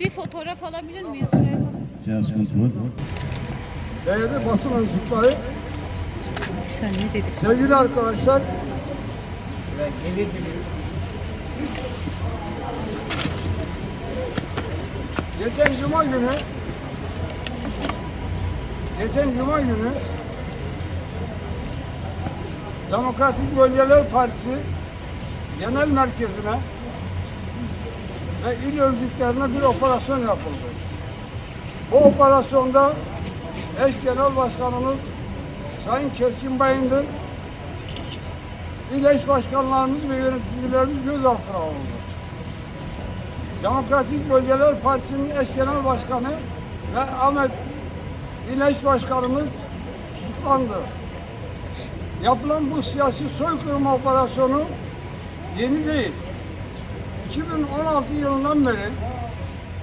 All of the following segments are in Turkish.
Bir fotoğraf alabilir miyiz buraya? Cihaz kontrol. Değerli basın mensupları, Sen ne dedik? sevgili arkadaşlar, geçen cuma günü geçen cuma günü Demokratik Bölgeler Partisi Genel Merkezi'ne ve il örgütlerine bir operasyon yapıldı. Bu operasyonda eş genel başkanımız Sayın Keskin Bayındır, il eş başkanlarımız ve yöneticilerimiz gözaltına alındı. Demokratik Bölgeler Partisi'nin eş genel başkanı ve Ahmet il eş başkanımız tutuklandı. Yapılan bu siyasi soykırım operasyonu yeni değil. 2016 yılından beri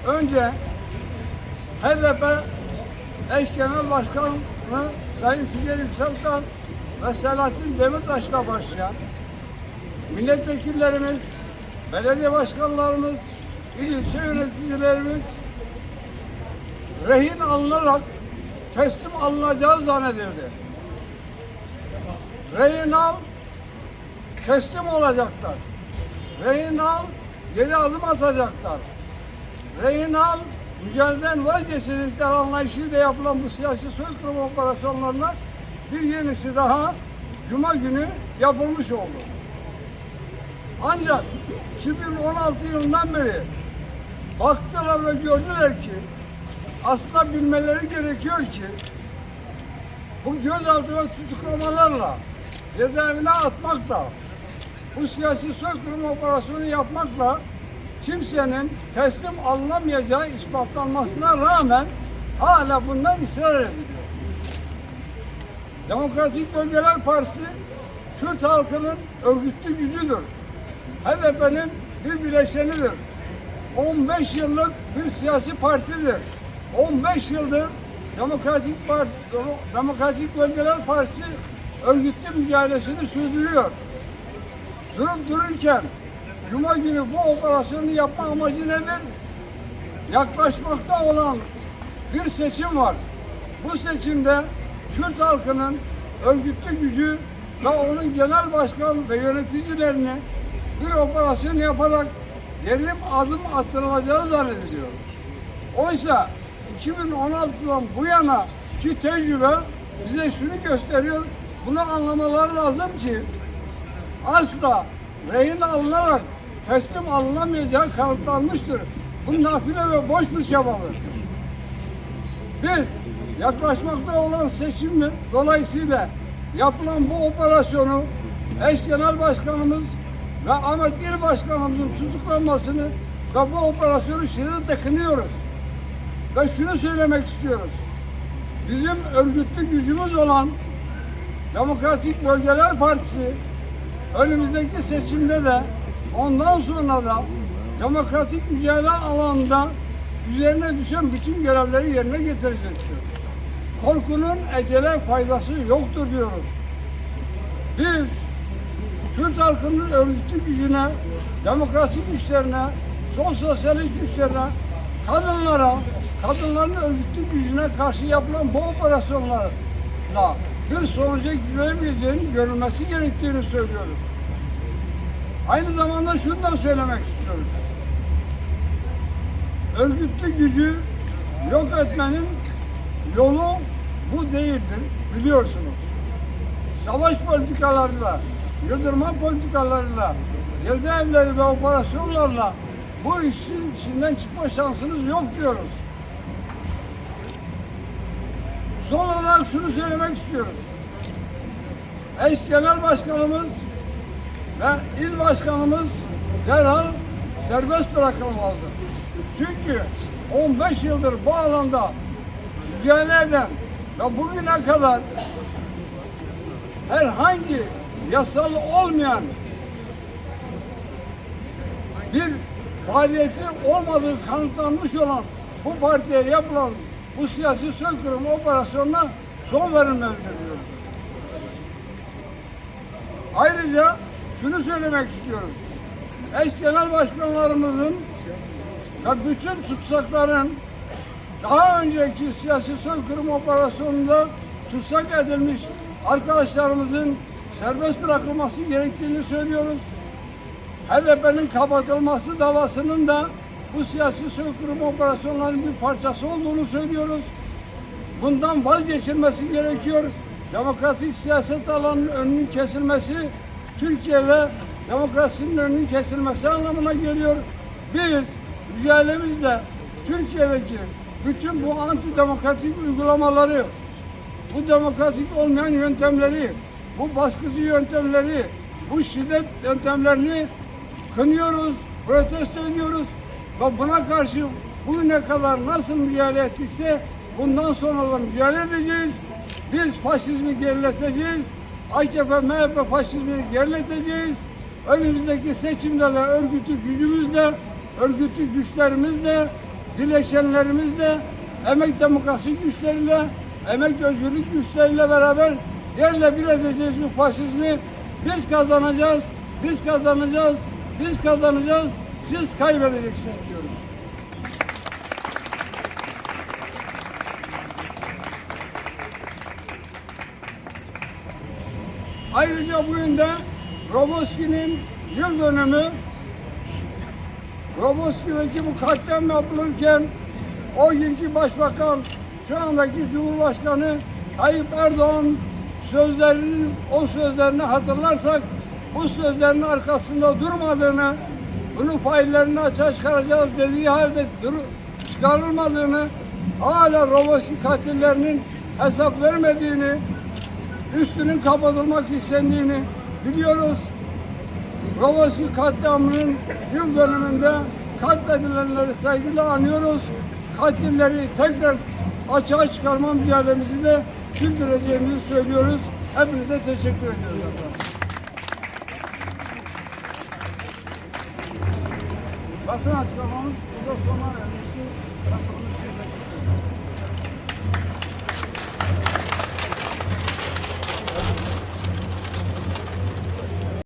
önce HDP eş genel başkanı Sayın Figen Yükseltan ve Selahattin Demirtaş'la başlayan milletvekillerimiz, belediye başkanlarımız, il ilçe yöneticilerimiz rehin alınarak teslim alınacağı zannedildi. Rehin al, teslim olacaklar. Rehin al, geri adım atacaklar. Rehin al, mücadeleden vazgeçecekler anlayışıyla yapılan bu siyasi soykırım operasyonlarına bir yenisi daha Cuma günü yapılmış oldu. Ancak 2016 yılından beri baktılar ve gördüler ki aslında bilmeleri gerekiyor ki bu gözaltı ve tutuklamalarla cezaevine atmakla bu siyasi soykırım operasyonu yapmakla kimsenin teslim alınamayacağı ispatlanmasına rağmen hala bundan ısrar ediliyor. Demokratik Bölgeler Partisi Kürt halkının örgütlü gücüdür. HDP'nin bir bileşenidir. 15 yıllık bir siyasi partidir. 15 yıldır Demokratik Parti, Demokratik Bölgeler Partisi örgütlü mücadelesini sürdürüyor. Durup dururken Cuma günü bu operasyonu yapma amacı nedir? Yaklaşmakta olan bir seçim var. Bu seçimde Kürt halkının örgütlü gücü ve onun genel başkan ve yöneticilerini bir operasyon yaparak geri adım attırılacağı zannediliyor. Oysa 2016'dan bu yana ki tecrübe bize şunu gösteriyor. Bunu anlamaları lazım ki asla rehin alınarak teslim alınamayacağı kanıtlanmıştır. Bu nafile ve boş bir çabadır. Biz yaklaşmakta olan seçim dolayısıyla yapılan bu operasyonu eş genel başkanımız ve Ahmet İl Başkanımızın tutuklanmasını ve bu operasyonu şiddetle kınıyoruz. Ve şunu söylemek istiyoruz. Bizim örgütlü gücümüz olan Demokratik Bölgeler Partisi önümüzdeki seçimde de ondan sonra da demokratik mücadele alanında üzerine düşen bütün görevleri yerine getirecektir. Korkunun ecele faydası yoktur diyoruz. Biz Kürt halkının örgütlü gücüne, demokratik güçlerine, sosyalist güçlerine, kadınlara, kadınların örgütlü gücüne karşı yapılan bu operasyonlarla bir sonuca gidilemeyeceğinin görülmesi gerektiğini söylüyoruz. Aynı zamanda şunu da söylemek istiyorum. Örgütlü gücü yok etmenin yolu bu değildir biliyorsunuz. Savaş politikalarıyla, yıldırma politikalarıyla, cezaevleri ve operasyonlarla bu işin içinden çıkma şansınız yok diyoruz. Son olarak şunu söylemek istiyorum. Eş Genel Başkanımız ve il başkanımız derhal serbest bırakılmalıdır. Çünkü 15 yıldır bu alanda mücadele ve bugüne kadar herhangi yasal olmayan bir faaliyeti olmadığı kanıtlanmış olan bu partiye yapılan bu siyasi soykırım operasyonuna son verilmelidir diyoruz. Ayrıca şunu söylemek istiyorum. Eş genel başkanlarımızın ve bütün tutsakların daha önceki siyasi soykırım operasyonunda tutsak edilmiş arkadaşlarımızın serbest bırakılması gerektiğini söylüyoruz. HDP'nin kapatılması davasının da bu siyasi soykırım operasyonlarının bir parçası olduğunu söylüyoruz. Bundan vazgeçilmesi gerekiyor. Demokratik siyaset alanının önünün kesilmesi, Türkiye'de demokrasinin önünün kesilmesi anlamına geliyor. Biz mücadelemizle Türkiye'deki bütün bu antidemokratik uygulamaları, bu demokratik olmayan yöntemleri, bu baskıcı yöntemleri, bu şiddet yöntemlerini kınıyoruz, protesto ediyoruz buna karşı bugüne kadar nasıl mücadele ettikse bundan sonra da mücadele edeceğiz. Biz faşizmi gerileteceğiz. AKP, MHP faşizmini gerileteceğiz. Önümüzdeki seçimde de örgütü gücümüzle, örgütü güçlerimizle, bileşenlerimizle, emek demokrasi güçleriyle, emek özgürlük güçleriyle beraber yerle bir edeceğiz bu faşizmi. Biz kazanacağız, biz kazanacağız, biz kazanacağız, siz kaybedeceksiniz diyorum. Ayrıca bugün de Roboski'nin yıl dönümü Roboski'deki bu katliam yapılırken o günkü başbakan şu andaki Cumhurbaşkanı Tayyip Erdoğan sözlerinin o sözlerini hatırlarsak bu sözlerin arkasında durmadığını bunun faillerini açığa çıkaracağız dediği halde çıkarılmadığını hala Roboski katillerinin hesap vermediğini üstünün kapatılmak istendiğini biliyoruz. Roboski katliamının yıl dönümünde katledilenleri saygıyla anıyoruz. Katilleri tekrar açığa çıkarma mücadelemizi de sürdüreceğimizi söylüyoruz. Hepinize teşekkür ediyoruz efendim. Basın açıklamamız uzak zaman öncesi bırakılmış.